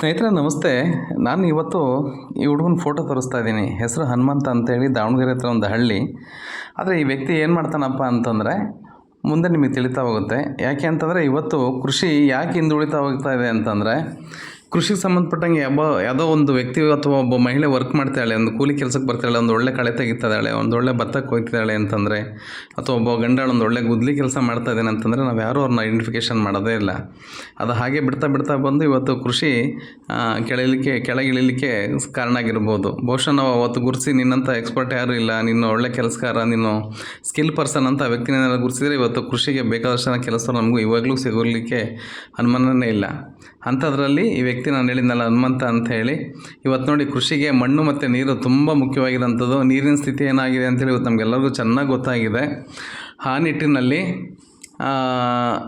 ಸ್ನೇಹಿತರೆ, ನಮಸ್ತೆ. ನಾನು ಇವತ್ತು ಈ ಹುಡುಗನ ಫೋಟೋ ತೋರಿಸ್ತಾ ಇದ್ದೀನಿ. ಹೆಸರು ಹನುಮಂತ ಅಂತೇಳಿ, ದಾವಣಗೆರೆ ಹತ್ರ ಒಂದು ಹಳ್ಳಿ. ಆದರೆ ಈ ವ್ಯಕ್ತಿ ಏನು ಮಾಡ್ತಾನಪ್ಪ ಅಂತಂದರೆ, ಮುಂದೆ ನಿಮಗೆ ತಿಳಿತಾ ಹೋಗುತ್ತೆ. ಯಾಕೆ ಅಂತಂದರೆ, ಇವತ್ತು ಕೃಷಿ ಯಾಕೆ ಹಿಂದುಳಿತಾ ಹೋಗ್ತಾ ಇದೆ ಅಂತಂದರೆ ಕೃಷಿಗೆ ಸಂಬಂಧಪಟ್ಟಂಗೆ ಯಾವ ಯಾವುದೋ ಒಂದು ವ್ಯಕ್ತಿ ಅಥವಾ ಒಬ್ಬ ಮಹಿಳೆ ವರ್ಕ್ ಮಾಡ್ತಾಳೆ ಒಂದು ಕೂಲಿ ಕೆಲಸಕ್ಕೆ ಬರ್ತಾಳೆ ಒಂದು ಒಳ್ಳೆ ಕಳೆ ತೆಗಿತಾಳೆ ಒಂದು ಒಳ್ಳೆ ಭತ್ತಕ್ಕೆ ಹೋಗ್ತಿದ್ದಾಳೆ ಅಂತಂದರೆ, ಅಥವಾ ಒಬ್ಬ ಗಂಡ ಒಂದು ಒಳ್ಳೆ ಗುದ್ಲಿ ಕೆಲಸ ಮಾಡ್ತಾ ಇದ್ದಾನೆ ಅಂತಂದರೆ ನಾವು ಯಾರೂ ಅವ್ರನ್ನ ಐಡೆಂಟಿಫಿಕೇಷನ್ ಮಾಡೋದೇ ಇಲ್ಲ. ಅದು ಹಾಗೆ ಬಿಡ್ತಾ ಬಿಡ್ತಾ ಬಂದು ಇವತ್ತು ಕೃಷಿ ಕೆಳಲಿಕ್ಕೆ, ಕೆಳಗಿಳಿಲಿಕ್ಕೆ ಕಾರಣ ಆಗಿರ್ಬೋದು. ಬಹುಶಃ ನಾವು ಅವತ್ತು ಗುರುಸಿ ನಿನ್ನಂಥ ಎಕ್ಸ್ಪರ್ಟ್ ಯಾರೂ ಇಲ್ಲ, ನಿನ್ನ ಒಳ್ಳೆ ಕೆಲಸಗಾರ ನೀನು ಸ್ಕಿಲ್ ಪರ್ಸನ್ ಅಂತ ವ್ಯಕ್ತಿನೆಲ್ಲ ಗುರುಸಿದ್ರೆ ಇವತ್ತು ಕೃಷಿಗೆ ಬೇಕಾದಷ್ಟು ಕೆಲಸ ನಮಗೂ ಇವಾಗಲೂ ಸಿಗಲಿಕ್ಕೆ ಅನುಮಾನನೇ ಇಲ್ಲ. ಅಂಥದ್ರಲ್ಲಿ ಈ ವ್ಯಕ್ತಿ ನಾನು ಹೇಳಿದ್ನಲ್ಲ ಹನುಮಂತ ಅಂತ ಹೇಳಿ, ಇವತ್ತು ನೋಡಿ ಕೃಷಿಗೆ ಮಣ್ಣು ಮತ್ತು ನೀರು ತುಂಬ ಮುಖ್ಯವಾಗಿರೋಂಥದ್ದು ನೀರಿನ ಸ್ಥಿತಿ ಏನಾಗಿದೆ ಅಂತೇಳಿ ಇವತ್ತು ನಮಗೆಲ್ಲರಿಗೂ ಚೆನ್ನಾಗಿ ಗೊತ್ತಾಗಿದೆ. ಆ ನಿಟ್ಟಿನಲ್ಲಿ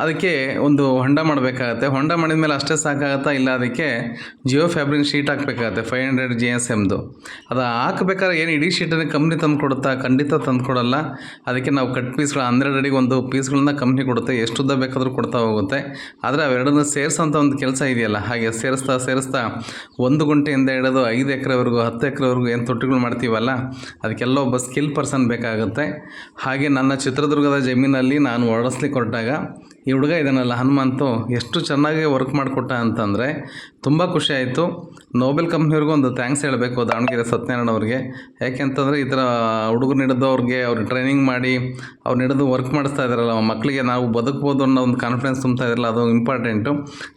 ಅದಕ್ಕೆ ಒಂದು ಹೊಂಡ ಮಾಡಬೇಕಾಗತ್ತೆ. ಹೊಂಡ ಮಾಡಿದ ಮೇಲೆ ಅಷ್ಟೇ ಸಾಕಾಗತ್ತಾ? ಇಲ್ಲ, ಅದಕ್ಕೆ ಜಿಯೋ ಫ್ಯಾಬ್ರಿನ್ ಶೀಟ್ ಹಾಕಬೇಕಾಗತ್ತೆ ಫೈವ್ ಹಂಡ್ರೆಡ್ ಜಿ ಎಸ್ ಎಮ್ದು ಅದು ಹಾಕಬೇಕಾದ್ರೆ ಏನು ಇಡೀ ಶೀಟನ್ನು ಕಂಪ್ನಿ ತಂದು ಕೊಡುತ್ತಾ? ಖಂಡಿತ ತಂದು ಕೊಡಲ್ಲ. ಅದಕ್ಕೆ ನಾವು ಕಟ್ ಪೀಸ್ಗಳು ಹನ್ನೆರಡು ಅಡಿಗೆ ಒಂದು ಪೀಸ್ಗಳನ್ನ ಕಂಪ್ನಿ ಕೊಡುತ್ತೆ. ಎಷ್ಟು ಉದ್ದ ಬೇಕಾದರೂ ಕೊಡ್ತಾ ಹೋಗುತ್ತೆ. ಆದರೆ ಅವೆರಡನ್ನು ಸೇರಿಸೋಂಥ ಒಂದು ಕೆಲಸ ಇದೆಯಲ್ಲ, ಹಾಗೆ ಸೇರಿಸ್ತಾ ಸೇರಿಸ್ತಾ ಒಂದು ಗುಂಟೆಯಿಂದ ಹಿಡಿದು ಐದು ಎಕರೆವರೆಗೂ, ಹತ್ತು ಎಕರೆವರೆಗೂ ಏನು ತೊಟ್ಟಿಗಳು ಮಾಡ್ತೀವಲ್ಲ, ಅದಕ್ಕೆಲ್ಲ ಒಬ್ಬ ಸ್ಕಿಲ್ ಪರ್ಸನ್ ಬೇಕಾಗುತ್ತೆ. ಹಾಗೆ ನನ್ನ ಚಿತ್ರದುರ್ಗದ ಜಮೀನಲ್ಲಿ ನಾನು ಹೊರಡಿಸ್ಲಿಕ್ಕೆ పొరటాగా ಈ ಹುಡುಗ ಇದನ್ನೆಲ್ಲ, ಹನುಮಂತು ಎಷ್ಟು ಚೆನ್ನಾಗಿ ವರ್ಕ್ ಮಾಡಿಕೊಟ್ಟ ಅಂತಂದರೆ ತುಂಬ ಖುಷಿ ಆಯಿತು. ನೋಬೆಲ್ ಕಂಪ್ನಿಯವ್ರಿಗೂ ಒಂದು ಥ್ಯಾಂಕ್ಸ್ ಹೇಳಬೇಕು ದಾವಣಗೆರೆ ಸತ್ಯನಾರಾಯಣ ಅವ್ರಿಗೆ. ಯಾಕೆಂತಂದರೆ ಈ ಥರ ಹುಡುಗರು ಹಿಡಿದು ಅವ್ರಿಗೆ ಟ್ರೈನಿಂಗ್ ಮಾಡಿ ಅವ್ರು ಹಿಡಿದು ವರ್ಕ್ ಮಾಡಿಸ್ತಾ ಇದ್ದಾರಲ್ಲ ಮಕ್ಕಳಿಗೆ ನಾವು ಬದುಕ್ಬೋದು ಅನ್ನೋ ಒಂದು ಕಾನ್ಫಿಡೆನ್ಸ್ ತುಂಬ್ತಾ ಇದ್ರಲ್ಲ, ಅದು ಇಂಪಾರ್ಟೆಂಟು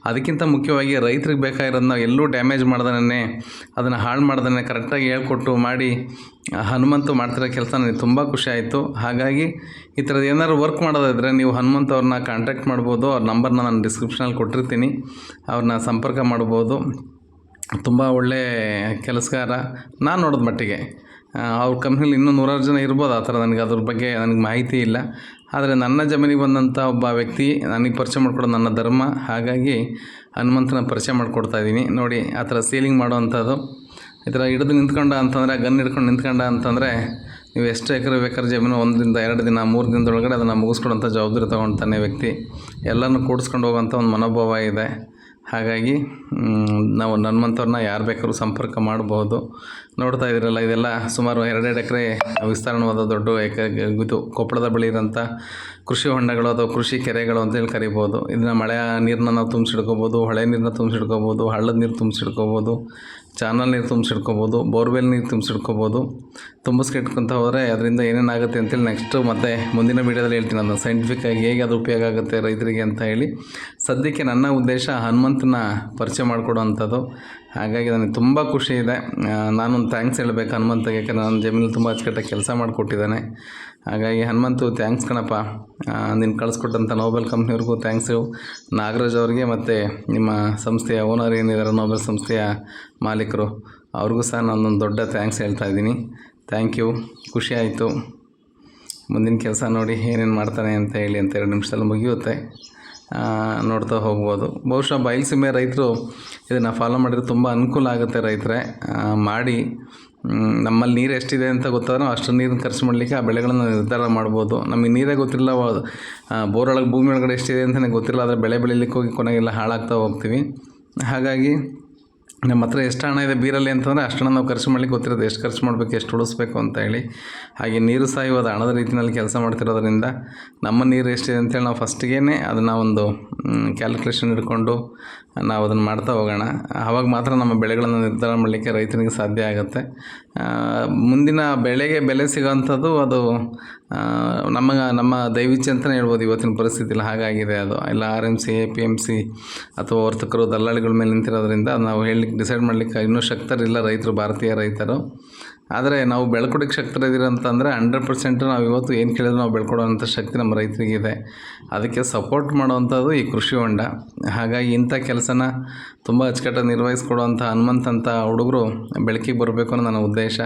ಅದಕ್ಕಿಂತ ಮುಖ್ಯವಾಗಿ ರೈತರಿಗೆ ಬೇಕಾಗಿರೋದನ್ನ ಎಲ್ಲೂ ಡ್ಯಾಮೇಜ್ ಮಾಡ್ದೇ ಅದನ್ನು ಹಾಳು ಮಾಡ್ದೇ ಕರೆಕ್ಟಾಗಿ ಹೇಳ್ಕೊಟ್ಟು ಮಾಡಿ ಹನುಮಂತು ಮಾಡ್ತಿರೋ ಕೆಲಸ ನನಗೆ ತುಂಬ ಖುಷಿ ಆಯಿತು. ಹಾಗಾಗಿ ಈ ಥರದ್ದು ಏನಾದ್ರು ವರ್ಕ್ ಮಾಡೋದಾದರೆ ನೀವು ಹನುಮಂತ್ ಅವ್ರನ್ನ ಕಾಂಟ್ಯಾಕ್ಟ್ ಮಾಡ್ಬೋದು. ಅವ್ರ ನಂಬರ್ನ ನಾನು ಡಿಸ್ಕ್ರಿಪ್ಷನಲ್ಲಿ ಕೊಟ್ಟಿರ್ತೀನಿ. ಅವ್ರನ್ನ ಸಂಪರ್ಕ ಮಾಡ್ಬೋದು. ತುಂಬ ಒಳ್ಳೆ ಕೆಲಸಗಾರ. ನಾನು ನೋಡಿದ ಮಟ್ಟಿಗೆ. ಅವ್ರ ಕಂಪ್ನಿಲಿ ಇನ್ನೂ ನೂರಾರು ಜನ ಇರ್ಬೋದು ಆ ಥರ ನನಗೆ. ಅದ್ರ ಬಗ್ಗೆ ನನಗೆ ಮಾಹಿತಿ ಇಲ್ಲ. ಆದರೆ ನನ್ನ ಜಮೀನಿಗೆ ಬಂದಂಥ ಒಬ್ಬ ವ್ಯಕ್ತಿ ನನಗೆ ಪರಿಚಯ ಮಾಡಿಕೊಡೋ ನನ್ನ ಧರ್ಮ. ಹಾಗಾಗಿ ಹನುಮಂತನ ಪರಿಚಯ ಮಾಡಿಕೊಡ್ತಾ ಇದ್ದೀನಿ. ನೋಡಿ, ಆ ಥರ ಸೀಲಿಂಗ್ ಮಾಡುವಂಥದ್ದು. ಈ ಥರ ಹಿಡಿದು ನಿಂತ್ಕೊಂಡ ಅಂತಂದರೆ, ಗನ್ ಹಿಡ್ಕೊಂಡು ನಿಂತ್ಕೊಂಡ ಅಂತಂದರೆ ನೀವು ಎಷ್ಟು ಎಕರೆ ಬೇಕಾದ್ರೆ ಜಮೀನು ಒಂದಿಂದ ಎರಡು ದಿನ, ಮೂರು ದಿನದೊಳಗಡೆ ಅದನ್ನು ಮುಗಿಸ್ಕೊಡೋಂಥ ಜವಾಬ್ದಾರಿ ತೊಗೊಳ್ತಾನೆ ವ್ಯಕ್ತಿ. ಎಲ್ಲನೂ ಕೂಡಿಸ್ಕೊಂಡು ಹೋಗೋಂಥ ಒಂದು ಮನೋಭಾವ ಇದೆ. ಹಾಗಾಗಿ ನಾವು ನನ್ನಂಥವ್ರನ್ನ ಯಾರು ಬೇಕಾದ್ರೂ ಸಂಪರ್ಕ ಮಾಡ್ಬೋದು. ನೋಡ್ತಾ ಇದ್ದೀರಲ್ಲ, ಇದೆಲ್ಲ ಸುಮಾರು ಎರಡೆರಡು ಎಕರೆ ವಿಸ್ತಾರಣವಾದ ದೊಡ್ಡ ಎಕರೆ ಇದು ಕೊಪ್ಪಳದ ಬಳಿ ಇರೋಂಥ ಕೃಷಿ ಹೊಂಡಗಳು ಅಥವಾ ಕೃಷಿ ಕೆರೆಗಳು ಅಂತೇಳಿ ಕರಿಬೋದು ಇದನ್ನ ಮಳೆಯ ನೀರನ್ನ ನಾವು ತುಂಬಿಸಿಡ್ಕೋಬೋದು ಹೊಳೆ ನೀರನ್ನ ತುಂಬಿಸಿಡ್ಕೋಬೋದು ಹಳ್ಳದ ನೀರು ತುಂಬಿಸಿಡ್ಕೋಬೋದು ಚಾನಲ್ ನೀರು ತುಂಬಿಸಿಡ್ಕೋಬೋದು ಬೋರ್ವೆಲ್ ನೀರು ತುಂಬಿಸಿಡ್ಕೋಬೋದು ತುಂಬಿಸ್ಕಿಟ್ಕೊಂತ ಹೋದರೆ ಅದರಿಂದ ಏನೇನಾಗುತ್ತೆ ಅಂತೇಳಿ ನೆಕ್ಸ್ಟು ಮತ್ತೆ ಮುಂದಿನ ವೀಡಿಯೋದಲ್ಲಿ ಹೇಳ್ತೀನಿ. ಅದನ್ನು ಸೈಂಟಿಫಿಕ್ಕಾಗಿ ಹೇಗೆ ಅದು ಉಪಯೋಗ ಆಗುತ್ತೆ ರೈತರಿಗೆ ಅಂತ ಹೇಳಿ. ಸದ್ಯಕ್ಕೆ ನನ್ನ ಉದ್ದೇಶ ಹನುಮಂತನ ಪರಿಚಯ ಮಾಡಿಕೊಡುವಂಥದ್ದು. ಹಾಗಾಗಿ ನನಗೆ ತುಂಬ ಖುಷಿ ಇದೆ. ನಾನೊಂದು ಥ್ಯಾಂಕ್ಸ್ ಹೇಳಬೇಕು ಹನುಮಂತಗೆ ಯಾಕಂದರೆ ನನ್ನ ಜಮೀನಲ್ಲಿ ತುಂಬ ಅಚ್ಚುಕಟ್ಟಾಗಿ ಕೆಲಸ ಮಾಡಿಕೊಟ್ಟಿದ್ದಾನೆ. ಹಾಗಾಗಿ ಹನುಮಂತು ಥ್ಯಾಂಕ್ಸ್ ಕಣಪ್ಪ. ನೀನು ಕಳಿಸ್ಕೊಟ್ಟಂಥ ನೋಬೆಲ್ ಕಂಪ್ನಿಯವ್ರಿಗೂ ಥ್ಯಾಂಕ್ಸು ನಾಗರಾಜ್ ಅವ್ರಿಗೆ ಮತ್ತು ನಿಮ್ಮ ಸಂಸ್ಥೆಯ ಓನರ್ ಏನಿದ್ದಾರೆ ನೋಬೆಲ್ ಸಂಸ್ಥೆಯ ಮಾಲೀಕರು, ಅವ್ರಿಗೂ ಸಹ ನಾನೊಂದು ದೊಡ್ಡ ಥ್ಯಾಂಕ್ಸ್ ಹೇಳ್ತಾ ಇದ್ದೀನಿ. ಥ್ಯಾಂಕ್ ಯು ಖುಷಿ ಆಯಿತು. ಮುಂದಿನ ಕೆಲಸ ನೋಡಿ ಏನೇನು ಮಾಡ್ತಾನೆ ಅಂತ ಹೇಳಿ ಅಂತ ಎರಡು ನಿಮಿಷದಲ್ಲಿ ಮುಗಿಯುತ್ತೆ. ನೋಡ್ತಾ ಹೋಗ್ಬೋದು. ಬಹುಶಃ ಬಯಲುಸೀಮೆ ರೈತರು ಇದನ್ನು ಫಾಲೋ ಮಾಡಿದ್ರೆ ತುಂಬ ಅನುಕೂಲ ಆಗುತ್ತೆ ರೈತರೇ. ಮಾಡಿ ನಮ್ಮಲ್ಲಿ ನೀರು ಎಷ್ಟಿದೆ ಅಂತ ಗೊತ್ತಾದ್ರೂ ಅಷ್ಟು ನೀರನ್ನು ಖರ್ಚು ಮಾಡಲಿಕ್ಕೆ ಆ ಬೆಳೆಗಳನ್ನು ನಿರ್ಧಾರ ಮಾಡ್ಬೋದು. ನಮಗೆ ನೀರೇ ಗೊತ್ತಿಲ್ಲ ಬೋರೊಳಗೆ ಭೂಮಿ ಒಳಗಡೆ ಎಷ್ಟಿದೆ ಅಂತಲೇ ಗೊತ್ತಿಲ್ಲ, ಆದರೆ ಬೆಳೆ ಬೆಳಿಲಿಕ್ಕೆ ಹೋಗಿ ಕೊನೆಗೆಲ್ಲ ಹಾಳಾಗ್ತಾ ಹೋಗ್ತೀವಿ. ಹಾಗಾಗಿ ನಮ್ಮ ಹತ್ರ ಎಷ್ಟು ಹಣ ಇದೆ ಬೀರಲ್ಲಿ ಅಂತಂದರೆ ಅಷ್ಟು ಹಣ ನಾವು ಖರ್ಚು ಮಾಡ್ಲಿಕ್ಕೆ ಗೊತ್ತಿರೋದು. ಎಷ್ಟು ಖರ್ಚು ಮಾಡಬೇಕು, ಎಷ್ಟು ಉಳಿಸ್ಬೇಕು ಅಂತ ಹೇಳಿ. ಹಾಗೆ ನೀರು ಇವಾಗ ಹಣದ ರೀತಿಯಲ್ಲಿ ಕೆಲಸ ಮಾಡ್ತಿರೋದ್ರಿಂದ ನಮ್ಮ ನೀರು ಎಷ್ಟಿದೆ ಅಂತೇಳಿ ನಾವು ಫಸ್ಟಿಗೆ ಅದನ್ನು ಒಂದು ಕ್ಯಾಲ್ಕುಲೇಷನ್ ಇಟ್ಕೊಂಡು ನಾವು ಅದನ್ನು ಮಾಡ್ತಾ ಹೋಗೋಣ. ಆವಾಗ ಮಾತ್ರ ನಮ್ಮ ಬೆಳೆಗಳನ್ನು ನಿರ್ಧಾರ ಮಾಡಲಿಕ್ಕೆ ರೈತನಿಗೆ ಸಾಧ್ಯ ಆಗುತ್ತೆ. ಮುಂದಿನ ಬೆಳೆಗೆ ಬೆಲೆ ಸಿಗೋವಂಥದ್ದು ಅದು ಆ, ನಮ್ಮ ದೈವಿಚ್ಛೆ ಅಂತಲೇ ಹೇಳ್ಬೋದು ಇವತ್ತಿನ ಪರಿಸ್ಥಿತಿಲಿ. ಹಾಗಾಗಿದೆ ಅದು. ಇಲ್ಲ R M C A P M C ಅಥವಾ ವರ್ತಕರು ದಲ್ಲಾಳಿಗಳ ಮೇಲೆ ನಿಂತಿರೋದ್ರಿಂದ ನಾವು ಹೇಳಲಿಕ್ಕೆ ಡಿಸೈಡ್ ಮಾಡಲಿಕ್ಕೆ ಇನ್ನೂ ಶಕ್ತರಿಲ್ಲ ರೈತರು ಭಾರತೀಯ ರೈತರು. ಆದರೆ ನಾವು ಬೆಳ್ಕೊಡಕ್ಕೆ ಶಕ್ತರಿದ್ದೀರ ಅಂತಂದರೆ ಹಂಡ್ರೆಡ್ ಪರ್ಸೆಂಟ್ ನಾವು ಇವತ್ತು ಏನು ಕೇಳಿದ್ರು ನಾವು ಬೆಳ್ಕೊಡೋವಂಥ ಶಕ್ತಿ ನಮ್ಮ ರೈತರಿಗಿದೆ. ಅದಕ್ಕೆ ಸಪೋರ್ಟ್ ಮಾಡುವಂಥದ್ದು ಈ ಕೃಷಿ ಹೊಂಡ. ಹಾಗಾಗಿ ಇಂಥ ಕೆಲಸನ ತುಂಬ ಅಚ್ಚುಕಟ್ಟಾಗಿ ನಿರ್ವಹಿಸ್ಕೊಡುವಂಥ ಹನುಮಂತ್ ಅಂತ ಹುಡುಗರು ಬೆಳಕಿಗೆ ಬರಬೇಕು ಅನ್ನೋ ನನ್ನ ಉದ್ದೇಶ.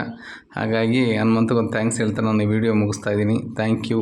ಹಾಗಾಗಿ ಹನುಮಂತಗೊಂದು ಥ್ಯಾಂಕ್ಸ್ ಹೇಳ್ತಾ ನಾನು ಈ ವಿಡಿಯೋ ಮುಗಿಸ್ತಾ ಇದ್ದೀನಿ. ಥ್ಯಾಂಕ್ ಯು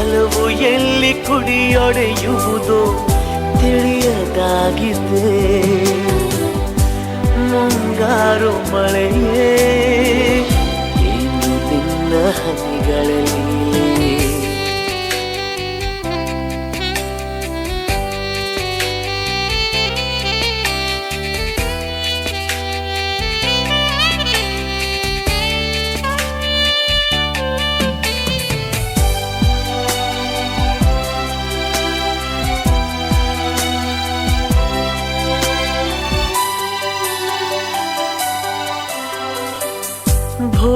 ಒಲವು ಎಲ್ಲಿ ಕುಡಿಯೊಡೆಯುವುದು ತಿಳಿಯದಾಗಿದೆ. ಮುಂಗಾರು ಮಳೆಯೇ ಇನ್ನು ತಿನ್ನ ಹನಿಗಳಲ್ಲಿ